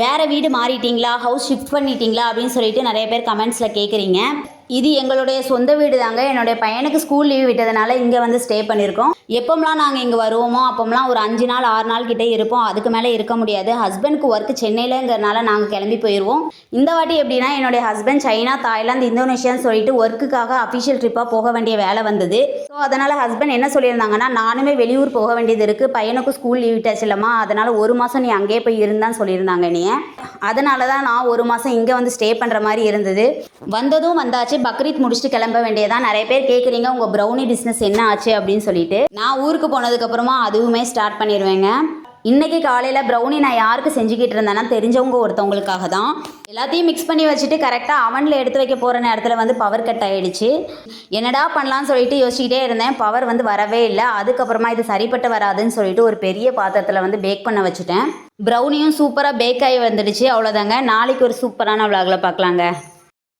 வேறு வீடு மாறிட்டீங்களா? House shift பண்ணிட்டீங்களா? அப்படின்னு சொல்லிட்டு நிறைய பேர் கமெண்ட்ஸில் கேட்குறீங்க இது எங்களுடைய சொந்த வீடு தாங்க. என்னுடைய பையனுக்கு ஸ்கூல் லீவ் விட்டதுனால இங்கே வந்து ஸ்டே பண்ணியிருக்கோம் எப்போம்லாம் நாங்கள் இங்கே வருவோமோ அப்போம்லாம் ஒரு அஞ்சு நாள் ஆறு நாள் கிட்டே இருப்போம். அதுக்கு மேலே இருக்க முடியாது. ஹஸ்பண்ட்க்கு ஒர்க் சென்னையிலங்கிறனால நாங்கள் கிளம்பி போயிடுவோம் இந்த வாட்டி எப்படின்னா என்னுடைய ஹஸ்பண்ட் சைனா தாய்லாந்து இந்தோனேஷியான்னு சொல்லிட்டு ஒர்க்குக்காக அஃபிஷியல் ட்ரிப்பாக போக வேண்டிய வேலை வந்தது. ஸோ அதனால் ஹஸ்பண்ட் என்ன சொல்லியிருந்தாங்கன்னா நானுமே வெளியூர் போக வேண்டியது இருக்குது பையனுக்கும் ஸ்கூல் லீவ் விட்டாச்சு இல்லைம்மா. அதனால் ஒரு மாதம் நீ அங்கேயே போய் இருந்தான்னு சொல்லியிருந்தாங்க நீ அதனால தான் நான் ஒரு மாதம் இங்கே வந்து ஸ்டே பண்ணுற மாதிரி இருந்தது. வந்ததும் வந்தாச்சு. பக்ரீத் முடிச்சுட்டு கிளம்ப வேண்டியதான் நிறைய பேர் கேட்குறீங்க உங்கள் ப்ரௌனி பிஸ்னஸ் என்ன ஆச்சு அப்படின்னு சொல்லிட்டு. நான் ஊருக்கு போனதுக்கப்புறமா அதுவுமே ஸ்டார்ட் பண்ணிடுவேங்க. இன்னைக்கு காலையில் ப்ரௌனி நான் யாருக்கு செஞ்சுக்கிட்டு இருந்தேன்னா தெரிஞ்சவங்க ஒருத்தவங்களுக்காக தான். எல்லாத்தையும் மிக்ஸ் பண்ணி வச்சுட்டு கரெக்டாக அவனில் எடுத்து வைக்க போகிற நேரத்தில் வந்து பவர் கட் ஆகிடுச்சு என்னடா பண்ணலான்னு சொல்லிட்டு யோசிச்சுக்கிட்டே இருந்தேன். பவர் வந்து வரவே இல்லை. அதுக்கப்புறமா இது சரிப்பட்டு வராதுன்னு சொல்லிட்டு ஒரு பெரிய பாத்திரத்தில் வந்து பேக் பண்ண வச்சுட்டேன். ப்ரௌனியும் சூப்பராக பேக் ஆகி வந்துடுச்சு. அவ்வளோதாங்க நாளைக்கு ஒரு சூப்பரான விளாகில் பார்க்கலாங்க.